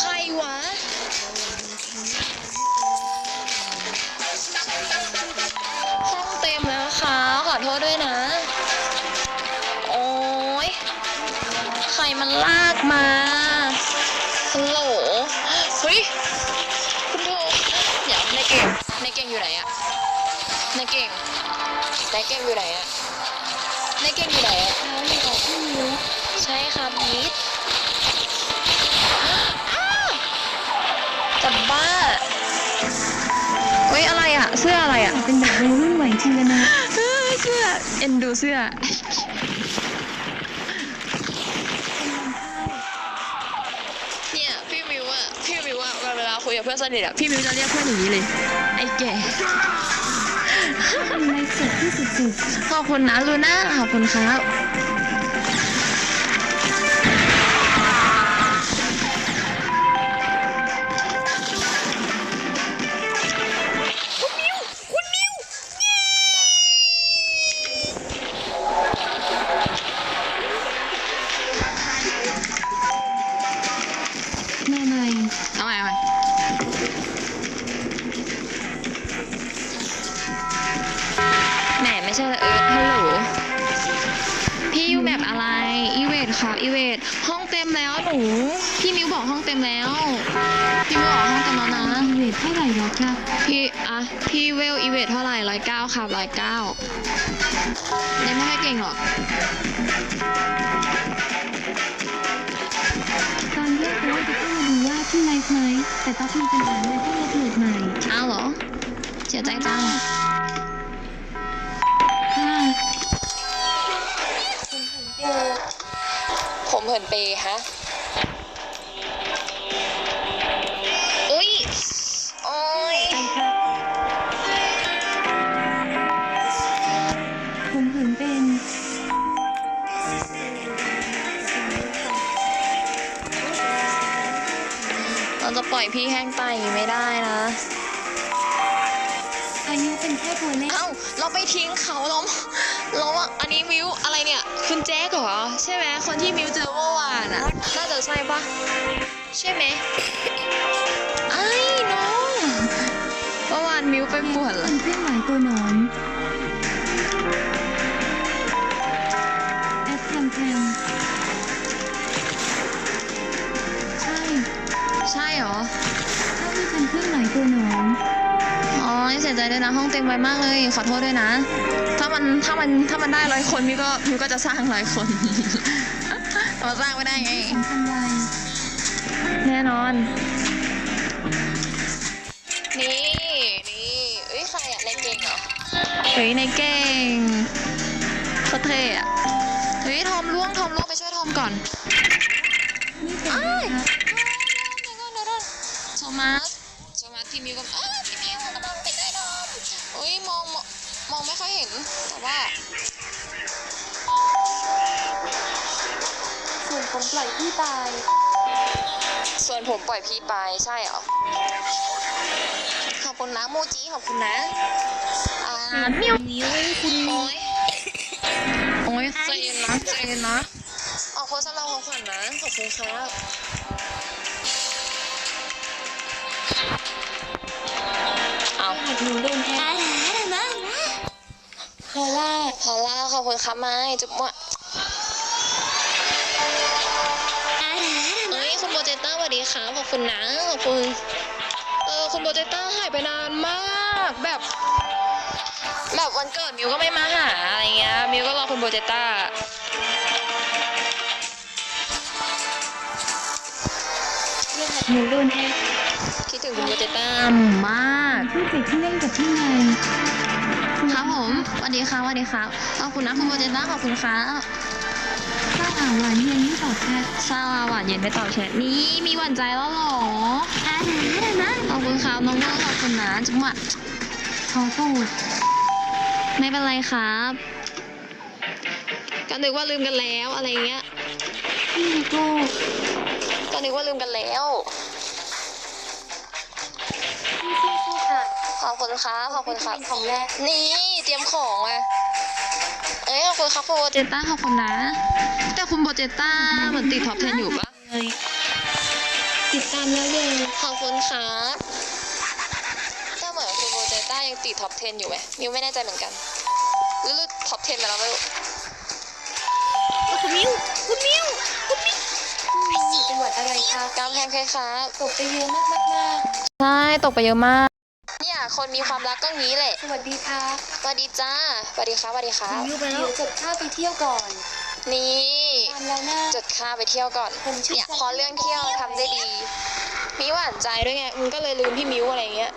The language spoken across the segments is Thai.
ใครวะ ห้องเต็มแล้วค่ะ ขอโทษด้วยนะ โอ้ยใครมันลากมาฮัลโหลเฮ้ย คุณดูเดี๋ยวในเก่งในเก่งอยู่ไหนอะในเก่งในเก่งอยู่ไหนอะในเก่งอยู่ไหนอะแล้วอยู่กับมิวใช่ค่ะพีทอ้ บ้าเฮ้ยอะไรอะเสื้ออะไรอะเป็นแบบวัยรุ่นไหวจริงกันนะเฮ้ยเสื้อ เอ็นดูเสื้อ เนี่ยพี่มิวอะพี่มิวอะเวลาคุยกับเพื่อนสนิทอะพี่มิวจะเรียกเพื่อนอย่างนี้เลย ไอ้แก่เป็นไลฟ์สดที่สุดขอบคุณนะลูน่าขอบคุณครับ อีเวทครับอีเวทห้องเต็มแล้วหนูพี่มิวบอกห้องเต็มแล้ว พี่มิวบอกห้องเต็มแล้วนะอีเวทเท่าไหร่หรอครับพี่อะพี่เวลอีเวทเท่าไหร่ร้อยเก้าครับร้อยเก้ายังไม่ให้เก่งหรอกตอนแรกเราจะต้องมาดูว่าพี่ไลฟ์ไหมแต่ต้องมีปัญหาเลยต้องอัปโหลดใหม่อ้าวเหรอเสียใจจัง ผมเหินเปย์ฮะอุ้ยโอ้ยไปค่ะผมเห็นเป็นเราจะปล่อยพี่แห้งตายอย่างนี้ไม่ได้นะ อายุเป็นแค่ตัวเลขเอ้าเราไปทิ้งเขาเราเราอะอันนี้มิวอะไรเนี่ย คุณแจ๊กเหรอ ใช่ไหมคนที่มิวเจอเมื่อวานอะน่าจะใช่ปะใช่ไหมไอ้น้องเมื่อวานมิวไปปวดเหรอเป็นเครื่องหมายตัวหนอนแอปแคมแคมใช่ ใช่เหรอถ้าไม่เป็นเครื่องหมายตัวหนอนอ๋อเสี ยใจด้วยนะห้องเต็มไปมากเลย ขอโทษด้วยนะ ถ้ามันถ้ามันถ้ามันได้ร้อยคนมิวก็มิวก็จะสร้างร้อยคนแต่มาสร้างไม่ได้ไงสำคัญไวแน่นอน นี่นี่เอ้ยใครอะในเก่งเหรอเฮ้ยในเก่งโคตรเท่อะเฮ้ยทอมล่วงทอมล่วงไปช่วยทอมก่อนนี่เป็นอ้ายนะคะเดี๋ยวก่อนเดี๋ยวก่อนโทมัสโทมัสพี่มิวกับอ้าว มองมองไม่ค่อยเห็นแต่ว่าส่วนผมปล่อยพี่ตาย ส่วนผมปล่อยพี่ไปใช่เหรอ ขอบคุณนะโมจิขอบคุณนะอ่ามิวมิวคุณโอ้ยโอ้ยใจเย็นนะใจเย็นนะออกโพสต์เราของขวัญนะขอบคุณครับเอาหนูโดนแอปเพราะว่าพอลล่าขอบคุณครับไม่จุ๊บมั่วเฮ้ยคุณโบเจต้าสวัสดีครับขอบคุณนะขอบคุณเออคุณโบเจต้าหายไปนานมากแบบ แบบวันเกิดมิวก็ไม่มาหาอะไรเงี้ยมิวก็รอคุณโบเจต้าหนูโดนแอปคิดถึงคุณโบเจต้ามาก พี่เป็ดที่เล่นกับพี่ไง ครับผมสวัสดีครับสวัสดีครับขอบคุณนะคุณโบเจต้าขอบคุณครับข้าวอ่าวหวานเย็นที่ตอบแทนซาลาหวานเย็นไม่ตอบแชทนี่มีหวานใจแล้วเหรอขอบคุณครับน้องเมอร์ขอบคุณนะจุ๊บมั่วขอโทษไม่เป็นไรครับก็นึกว่าลืมกันแล้วอะไรเงี้ยพี่โก้ก็นึกว่าลืมกันแล้ว ขอบคุณครับขอบคุณครับเป็นของแรกนี่เตรียมของมาเอ้ยขอบคุณครับคุณโบเจต้าขอบคุณนะ แต่คุณโบเจต้าเหมือนติดท็อป10อยู่ปะเลยติดตามามแล้วเด็กขอบคุณครับก็เหมือนคุณโบเตต้ายังติดท็อป10อยู่ไหมมิวไม่แน่ใจเหมือนกันหรือหลุดท็อป10ไปแล้วไม่รู้คุณมิวคุณมิวคุณมิวจังหวัดอะไรคะกำแพงเพชรครับตกไปเยอะมากมากมากใช่ ตกไปเยอะมากเนี่ย คนมีความรักก็งี้แหละสวัสดีค่ะสวัสดีจ้าสวัสดีครับสวัสดีครับมิวไปแล้วเดี๋ยวจดข้าวไปเที่ยวก่อนนี่ตามแล้วนะ จดค่าไปเที่ยวก่อนผมชื่อ เนี่ยพอเรื่องเที่ยวทำได้ดี มีหวานใจด้วยไงมึงก็เลยลืมพี่มิวอะไรเงี้ย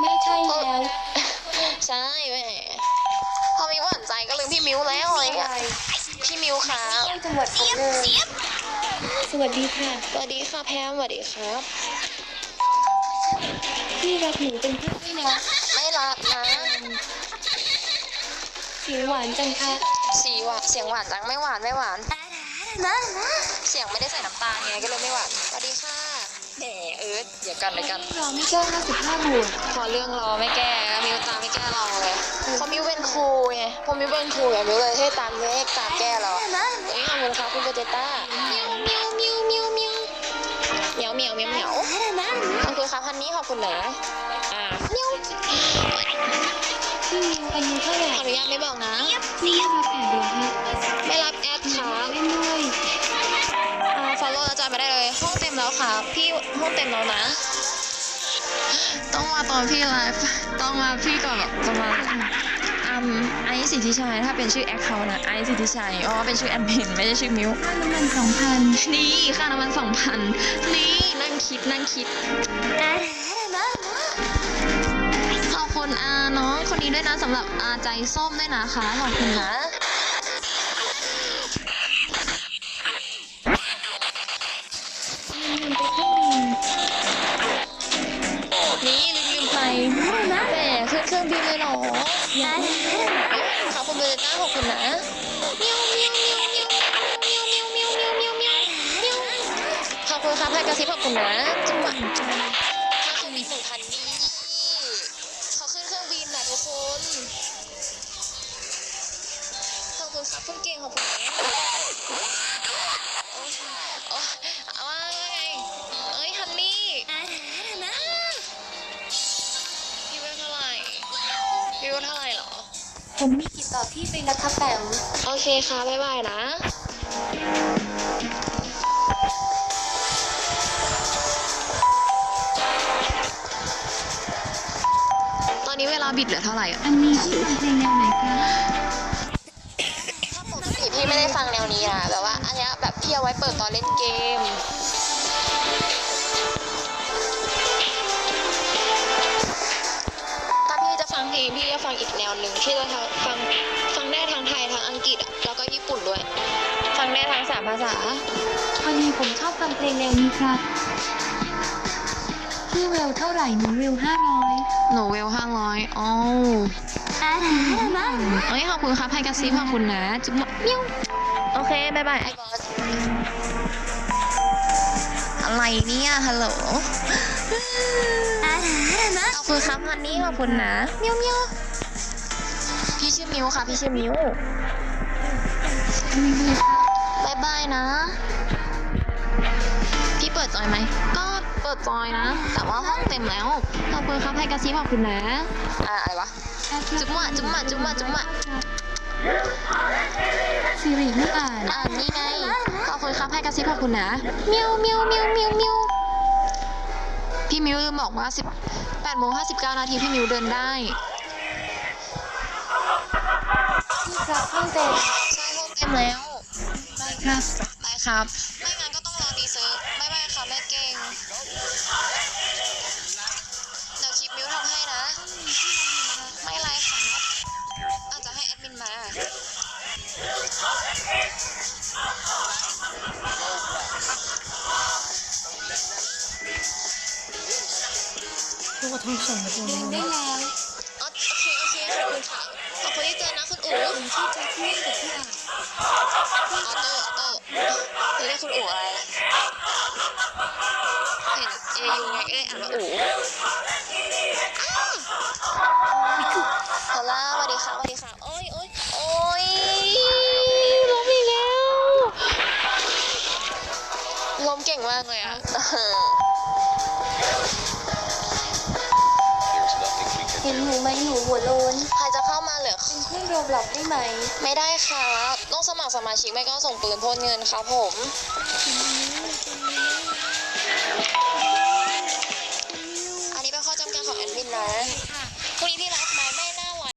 ไม่ใช่แล้วใช่แหม่พอมีหวานใจก็ลืมพี่มิวแล้วอะไรเงี้ยพี่มิวครับที่จังหวัดของเลย สวัสดีค่ะ สวัสดีค่ะแพมสวัสดีครับ พี่รักหนูเป็นเพื่อนด้วยนะไม่รับนะเสียงหวานจังค่ะสีหวานเสียงหวานจังไม่หวานไม่หวานเสียงไม่ได้ใส่น้ำตาลไงก็เลยไม่หวานสวัสดีค่ะ แหมเอิร์ธอย่ากันเดี๋ยวกันรอไม่แก้ห้าสิบห้าหมื่นพอเรื่องรอไม่แก้มิวตามไม่แก้รอเลยเพรมิวเป็นคูไงเพรมิวเป็นครูไงมิวเลยให้ตามเล็กตามแก้เราเอ้ยขอบคุณครับคุณโปเจต้ามิวมิวมิวมิวเหมียวเหมียวเหมียวเหมียวขอบคุณครับพันนี้ขอบคุณนะอ่ามิวอายุเท่าไหร่ขออนุญาตไม่บอกนะนี่รับแอดดูค่ะไม่รับแอดค่ะไม่เลย ห้องเต็มแล้วครับพี่ห้องเต็มแล้วนะ ต้องมาตอนพี่ไลฟ์ต้องมาพี่ก่อนแบบประมาณอืมไอซ์สิทธิชัยถ้าเป็นชื่อแอคเคาท์นะไอซ์สิทธิชัยอ๋อเป็นชื่อแอดมินไม่ใช่ชื่อมิวค่าน้ำมันสองพันนี่ค่าน้ำมันสองพันนี่นั่งคิดนั่งคิดขอบคุณอาน้องคนนี้ด้วยนะสำหรับอาใจส้มด้วยนะคะขอบคุณนะ เลยเหรอขอบคุณเบลต้าขอบคุณนะเมียวเมียวเมียวเมียวเมียวเมียวเมียวเมียวเมียวเมียวเมียวขอบคุณครับพายกระซิบขอบคุณนะจังหวะถ้าครื่องบินหนึ่งพันนี่เขาขึ้นเครื่องบินนะทุกคน ขอบคุณครับคุณเก่งขอบคุณนะ ผมมีติดต่อพี่ไปนะคะแปมโอเคค่ะบ๊ายบายนะ ตอนนี้เวลาบิดเหลือเท่าไหร่อะอันนี้พี่ฟังเพลงแนวไหนคะถ้าปกติพี่ไม่ได้ฟังแนวนี้นะแบบว่าอันเนี้ยแบบพี่เอาไว้เปิดตอนเล่นเกม ฟังเพลงพี่จะฟังอีกแนวหนึ่งที่จะทางฟังฟังได้ทั้งไทยทั้งอังกฤษอะแล้วก็ญี่ปุ่นด้วย ฟังได้ทั้งสามภาษา พอดีผมชอบฟังเพลงแนวนี้ครับ พี่เวลเท่าไหร่หนูเวลห้าร้อยหนูเวลห้าร้อยอ๋อเอ้ยขอบคุณครับให้กระซิบขอบคุณนะจุ๊บมิ้วโอเคบายบายไอ้บอสอะไรเนี่ยฮัลโหล ขอบคุณครับฮันนี่ขอบคุณนะมิ้วมิ้วพี่ชื่อมิวค่ะ พี่ชื่อมิวมีมือค่ะบายบายนะ พี่เปิดจอยไหม ก็เปิดจอยนะ แต่ว่าห้องเต็มแล้ว ขอบคุณครับให้กระซิบขอบคุณนะ อ่าอะไรวะ จุ๊บหวะจุ๊บหวะจุ๊บหวะจุ๊บหวะสิริไม่อ่าน อ่านี่ไง ขอบคุณครับให้กระซิบขอบคุณนะเมียวเมียวเมียวเมียวเมียว พี่มิวลืมบอกว่า10 8โมง59 นาทีพี่มิวเดินได้พี่ครับห้องเต็มใช่ห้องเต็มแล้วครับได้ครับ เรียนได้แล้วอ๋อโอเคโอเคขอบคุณค่ะขอบคุณที่เจอนะคุณอู๋ผมชื่อแจ็คกี้กับพี่อ่า หัวโลนใครจะเข้ามาเหรอเป็นเพื่อนโรบล็อกได้ไหม ไม่ได้ครับต้องสมัครสมาชิกไม่ก็ส่งปืนพ่นเงินครับผม